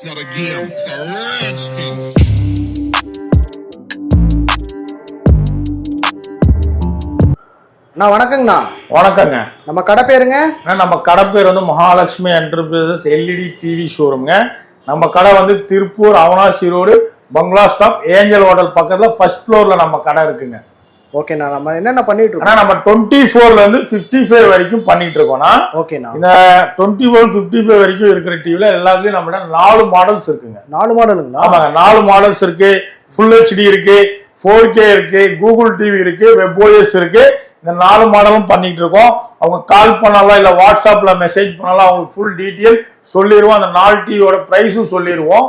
It's not a game, it's a rich thing. அண்ணா வணக்கங்கண்ணா. வணக்கங்க. நம்ம கடை பேருங்க? அண்ணா, நம்ம கடை பேர் வந்து மகாலட்சுமி என்டர்பிரைசஸ் எல்இடி டிவி ஷோரூம்ங்க நம்ம கடை வந்து Tiruppur Avinashi road bungalow stop angel hotel பக்கத்துல ஃபர்ஸ்ட் ஃப்ளோர்ல நம்ம கடை இருக்குங்க. ஓகேண்ணா நம்ம என்னென்ன பண்ணிட்டு இருக்கோம் நம்ம டுவெண்ட்டி ஃபோர்ல இருந்து ஃபிஃப்டி ஃபைவ் வரைக்கும் பண்ணிட்டு இருக்கோம்னா ஓகேண்ணா இந்த டுவெண்ட்டி ஃபோர் ஃபிஃப்டி ஃபைவ் வரைக்கும் இருக்கிற டிவில எல்லாத்துலயும் நம்மள நாலு மாடல்ஸ் இருக்குங்க. நாலு மாடலுங்களா ஆமாங்க நாலு மாடல்ஸ் இருக்கு ஃபுல் ஹெச்டி இருக்கு ஃபோர் கே இருக்கு கூகுள் டிவி இருக்கு வெப்ஓஎஸ் இருக்கு. இந்த நாலு மாடலும் பண்ணிட்டு இருக்கோம். அவங்க கால் பண்ணலாம் இல்ல வாட்ஸ்அப்ல மெசேஜ் பண்ணலாம் அவங்களுக்கு ஃபுல் டீட்டெயில் சொல்லிடுவோம் அந்த நாலு டிவியோட ப்ரைஸும் சொல்லிடுவோம்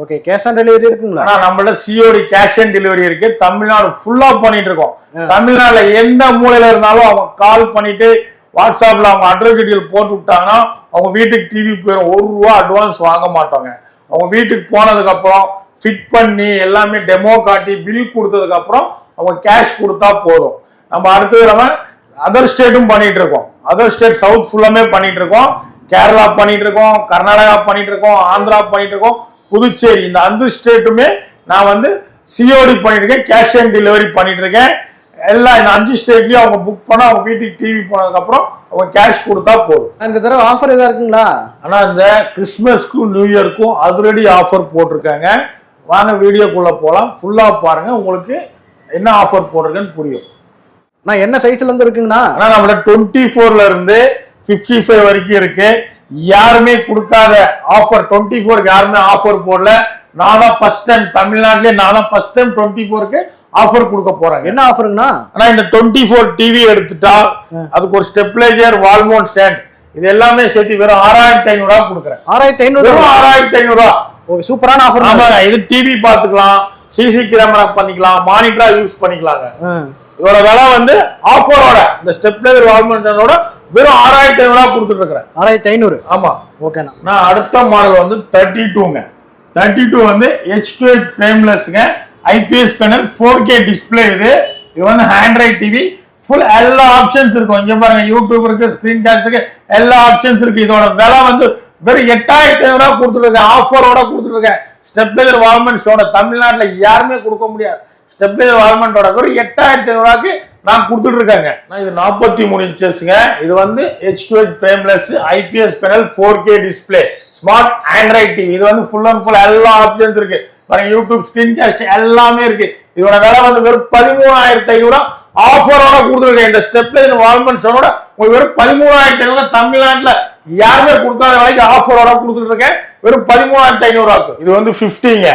ஓகே கேஷ் ஆன் டெலிவரி இருக்குங்களா? ஆனா நம்மள்ட்ட சிஓடி கேஷ் ஆன் டெலிவரி இருக்கு. தமிழ்நாடு ஃபுல்லா பண்ணிட்டு இருக்கோம். தமிழ்நாட்டுல எந்த மூலையில இருந்தாலும் அவங்க கால் பண்ணிட்டு வாட்ஸ்அப்ல அவங்க அட்ரஸ் டீட்டெயில் போட்டு விட்டாங்கன்னா அவங்க வீட்டுக்கு டிவி போயிடும் ஒரு ரூபா அட்வான்ஸ் வாங்க மாட்டோங்க. அவங்க வீட்டுக்கு போனதுக்கு அப்புறம் ஃபிட் பண்ணி எல்லாமே டெமோ காட்டி பில் கொடுத்ததுக்கு அப்புறம் அவங்க கேஷ் கொடுத்தா போதும். நம்ம அடுத்தது நம்ம அதர் ஸ்டேட்டும் பண்ணிட்டு இருக்கோம். அதர் ஸ்டேட் சவுத் ஃபுல்லாமே பண்ணிட்டு இருக்கோம். கேரளா பண்ணிட்டு இருக்கோம். கர்நாடகா பண்ணிட்டு இருக்கோம். ஆந்திரா பண்ணிட்டு இருக்கோம். புதுச்சேரி இந்த அஞ்சு ஸ்டேட்டுமே நான் வந்து சிஓடி பண்ணிட்டு இருக்கேன் கேஷ் ஆன் டெலிவரி பண்ணிட்டு இருக்கேன் எல்லா இந்த அஞ்சு ஸ்டேட்லயும் அவங்க புக் பண்ணா அவங்க வீட்டுக்கு டிவி போனதுக்கு அப்புறம் அவங்க கேஷ் கொடுத்தா போதும். இந்த தடவை ஆஃபர் ஏதா இருக்குங்களா? ஆனா இந்த கிறிஸ்மஸ்க்கும் நியூ இயர்க்கும் அதிரடி ஆஃபர் போட்டிருக்காங்க. வாங்க வீடியோக்குள்ள போலாம். ஃபுல்லா பாருங்க உங்களுக்கு என்ன ஆஃபர் போட்டிருக்குன்னு புரியும். நான் என்ன சைஸ்ல இருந்து இருக்குங்கண்ணா? ஆனா நம்மள டுவெண்ட்டி ஃபோர்ல இருந்து பிப்டி ஃபைவ் வரைக்கும் இருக்கு. யாருமே கொடுக்காத ஆஃபர் டுவெண்ட்டி ஃபோருக்கு யாருமே ஆஃபர் போடல. நான் தான் ஃபர்ஸ்ட் டைம் தமிழ்நாட்டிலே நான் தான் ஃபர்ஸ்ட் டைம் டுவெண்ட்டி ஃபோருக்கு ஆஃபர் கொடுக்க போறேன். என்ன ஆஃபருங்கண்ணா ஆனா இந்த டுவெண்ட்டி ஃபோர் டிவி எடுத்துட்டா அதுக்கு ஒரு ஸ்டெபிளைசர் வால்மோன் ஸ்டாண்ட் இது எல்லாமே சேர்த்து வெறும் ஆறாயிரத்தி ஐநூறு ரூபா கொடுக்குறேன். ஆறாயிரத்தி ஐநூறு? ஆறாயிரத்தி ஐநூறு ரூபா ஓகே சூப்பரான ஆஃபர் ஆமாங்க இது டிவி பார்த்துக்கலாம் சிசி கேமரா பண்ணிக்கலாம் மானிட்டரா யூஸ் பண்ணிக்கலாங்க. இதோட விலை வந்து ஆஃபரோட இந்த ஸ்டெப்லைசர் வால்மெண்டோட வெறும் ஆறாயிரத்தி ஐநூறுவா கொடுத்துட்டு இருக்கிறேன். ஆறாயிரத்தி ஐநூறு? ஆமா. ஓகேண்ணா நான் அடுத்த மாடல் வந்து தேர்ட்டி டூங்க தேர்ட்டி டூ வந்து H to H ஃப்ரேம்லெஸ்ங்க IPS panel four K display இது. இது வந்து ஹேண்ட்ரைட் டிவி ஃபுல் எல்லா ஆப்ஷன்ஸ் இருக்கும். இங்க பாருங்க யூடியூப் இருக்கு ஸ்கிரீன் கேஸ்ட் இருக்கு. எல்லா ஆப்ஷன்ஸ் இருக்கு. இதோட விலை வந்து வெறும் எட்டாயிரத்தி ஐநூறுவா கொடுத்துருக்கேன் ஆஃபரோட கொடுத்துருக்கேன் ஸ்டெப்லைசர் வால்மெண்ட்ஸோட தமிழ்நாட்டில் யாருமே கொடுக்க முடியாது. ஸ்டெப்லைசர் வால்மெண்டோட ஒரு எட்டாயிரத்தி ஐநூறுவாக்கு நான் கொடுத்துட்ருக்கேங்க நான் இது நாற்பத்தி மூணு இன்ச்சஸ்ங்க இது வந்து H two H frameless IPS panel four K display smart android TV இது வந்து ஃபுல் அண்ட் ஃபுல் எல்லா ஆப்ஷன்ஸ் இருக்கு. பாருங்க யூடியூப் ஸ்கிரீன் காஸ்ட் எல்லாமே இருக்கு. இதோட விலை வந்து வெறும் பதிமூணாயிரத்தி ஐநூறுவா ஆஃபரோட கொடுத்துருக்கேன். இந்த ஸ்டெப்லைன் வால்மெண்ட்ஸோட உங்களுக்கு வெறும் பதிமூணாயிரத்தி ஐநூறு தமிழ்நாட்டுல யாருமே கொடுக்காத விலைக்கு ஆஃபரோட கொடுத்துட்டு இருக்கேன். வெறும் பதிமூணாயிரத்தி ஐநூறுவாக்கு. இது வந்து 50ங்க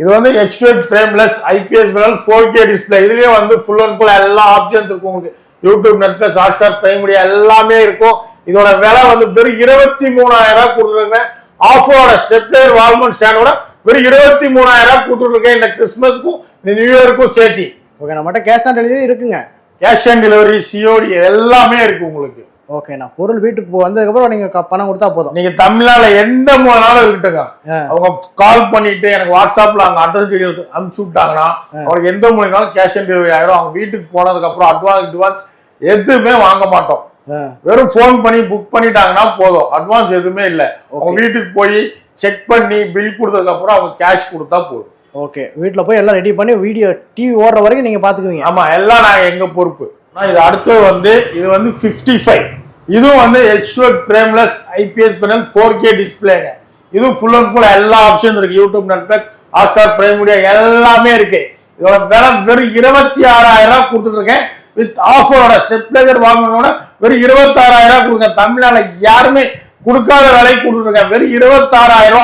இது வந்து HDF frameless IPS four K display இதுலயே வந்து ஃபுல் அண்ட் ஃபுல் எல்லா ஆப்ஷன்ஸ் இருக்கும் உங்களுக்கு. YouTube Netflix Hotstar prime media எல்லாமே இருக்கும். இதோட விலை வந்து வெறும் இருபத்தி மூணாயிரம் ரூபாய் கொடுத்துருக்கேன் ஆஃபரோட ஸ்டெப்லேயர் வால்மன் ஸ்டாண்டோட வெறும் இருபத்தி மூணாயிரம் ரூபாய் கொடுத்துருக்கேன் இந்த கிறிஸ்மஸ்க்கும் இந்த நியூ இயருக்கும் சேர்த்தி. ஓகே நம்மகிட்ட கேஷ் ஆன் டெலிவரி இருக்குங்க. கேஷ் ஆன் டெலிவரி சிஓடி எல்லாமே இருக்கு உங்களுக்கு. ஓகேண்ணா பொருள் வீட்டுக்கு போ- வந்ததுக்கப்புறம் நீங்க க- பணம் கொடுத்தா போதும். நீங்க தமிழ்நாடுல எந்த மூலனாலும் இருக்கட்டுங்க. அவங்க கால் பண்ணிட்டு எனக்கு வாட்ஸ்அப்ல அங்க அட்ரஸ் டீடைல் அனுப்பிச்சு விட்டாங்கன்னா அவங்களுக்கு எந்த மூலியமாலும் கேஷ் ஆன் டெலிவரி ஆயிரும். அவங்க வீட்டுக்கு போனதுக்கு அப்புறம் அட்வான்ஸ் அட்வான்ஸ் எதுவுமே வாங்க மாட்டோம். வெறும் ஃபோன் பண்ணி புக் பண்ணிட்டாங்கன்னா போதும். அட்வான்ஸ் எதுவுமே இல்லை. அவங்க வீட்டுக்கு போய் செக் பண்ணி பில் கொடுத்ததுக்கு அப்புறம் அவங்க கேஷ் கொடுத்தா போதும். ஓகே வீட்டில் போய் எல்லாம் ரெடி பண்ணி வீடியோ டிவி ஓடுற வரைக்கும் நீங்க பாத்துக்குவீங்க. ஆமா எல்லாம் நாங்க எங்க பொறுப்பு? ஆனா இது அடுத்தது வந்து இது வந்து 55 ஃபைவ் இதுவும் வந்து H frameless IPS panel four K டிஸ்பிளேங்க இதுவும் ஃபுல் அண்ட் ஃபுல் எல்லா ஆப்ஷன் இருக்கு. YouTube Netflix Hotstar prime media எல்லாமே இருக்கு. இதோட விலை வெறும் இருபத்தி ஆறாயிரம் ரூபா கொடுத்துட்ருக்கேன் வித் ஆஃபரோட ஸ்டெப்லைசர் வாங்கணும்னா வெறும் இருபத்தாறாயிரம் ரூபா கொடுங்க. தமிழ்நாட்டில் யாருமே கொடுக்காத விலை கொடுத்துருக்கேன் வெறும் இருபத்தாறாயிரம்